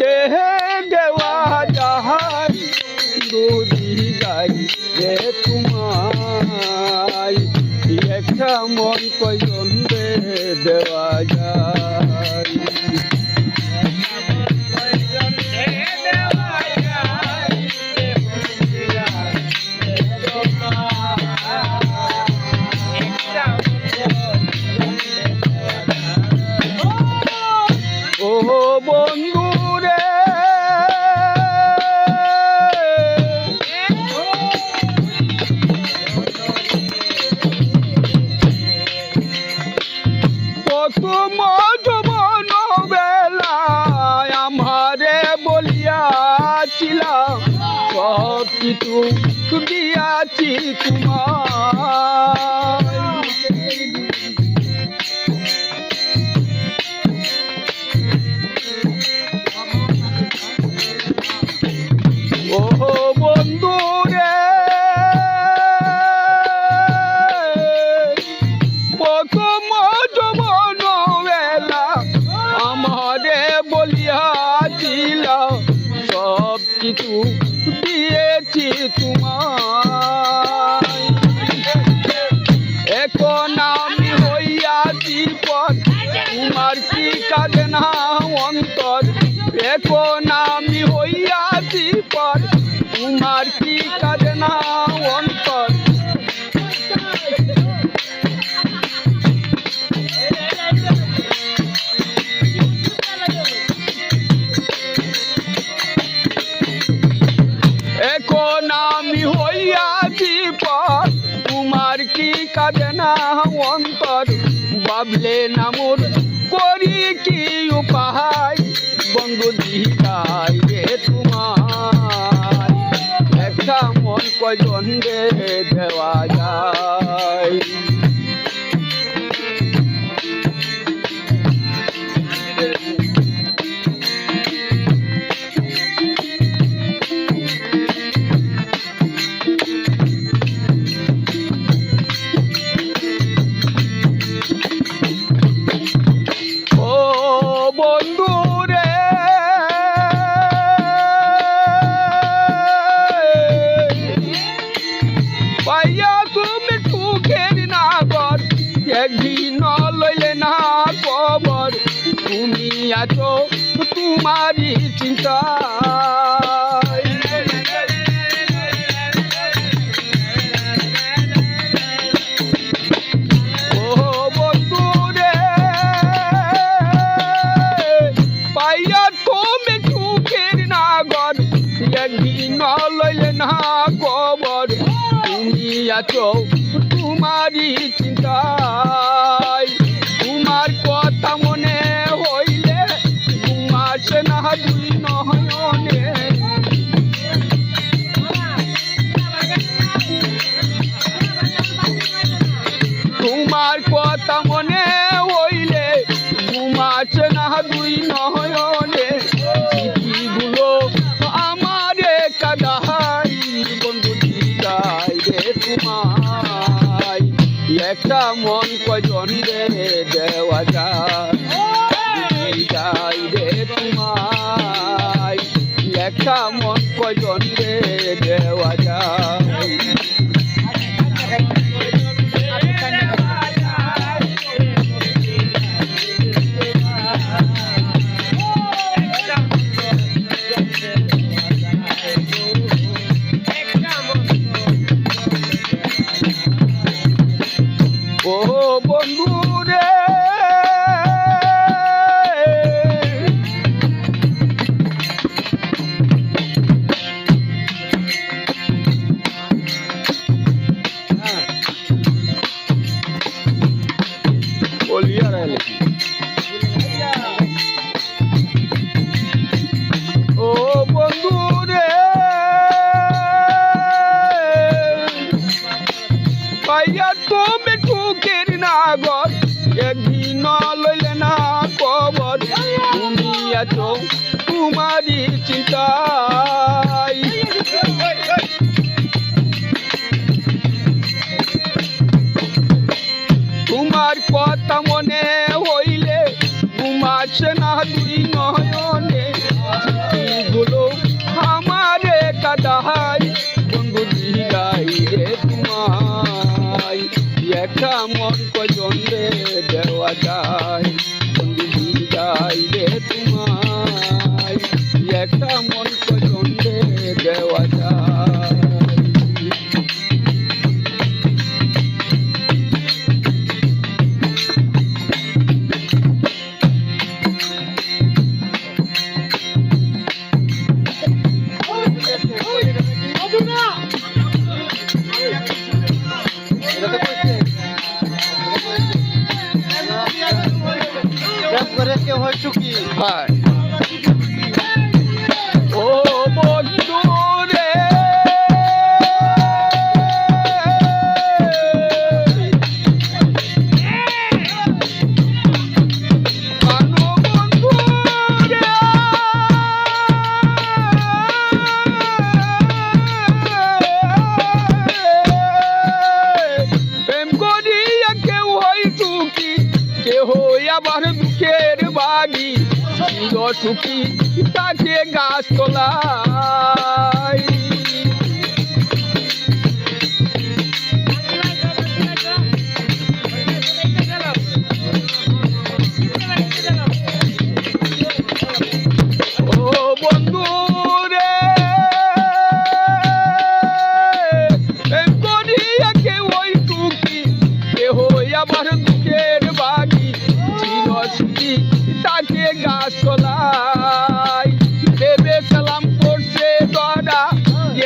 দে দেওয়া যাহাই দুদি গাই রে তোমায় একটা দেওয়া যায় ও বন্ধু তোমার কি কাজে না অন্তর, বাবলে নামর করি কি উপায়? বন্ধু দিহাই রে তোমার একটা মন কজন রে দেওয়া যায়? একদিন লইলে না খবর তুমি আছো তোমারই চিন্তা একদিন লইলে না খবর তুমি আছো তোমারই চিন্তায়। তোমার কথা মনে হইলে ঘুমাসে না দুই নয়নে। একটা মন কজন রে দেওয়া যায় রে তোমায়। লেখা মন কজন কথা মনে হইলে ঘুমাচ্ছে না দুই নয়নে। গুলো আমারে কাদাই, বন্ধু দিলাই রে তোমায়। একটা মন কজনে দেওয়া যায়। Rodrigo Vai. সুখী তাকে গাছ তোলায়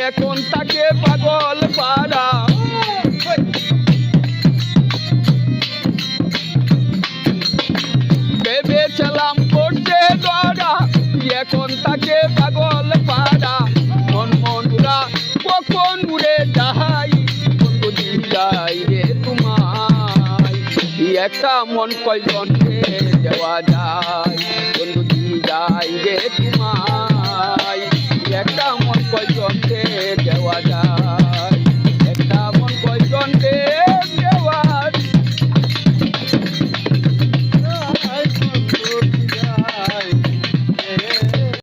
এখন তাকে পাগল পাড়া। ভেবে ছিলাম করছে দরা এখন তাকে পাগল পাড়া। মন মনুরা কখন উড়ে যাই যাই রে তোমায়? একটা মন কয়জনকে দেওয়া যায় বন্ধু যাই রে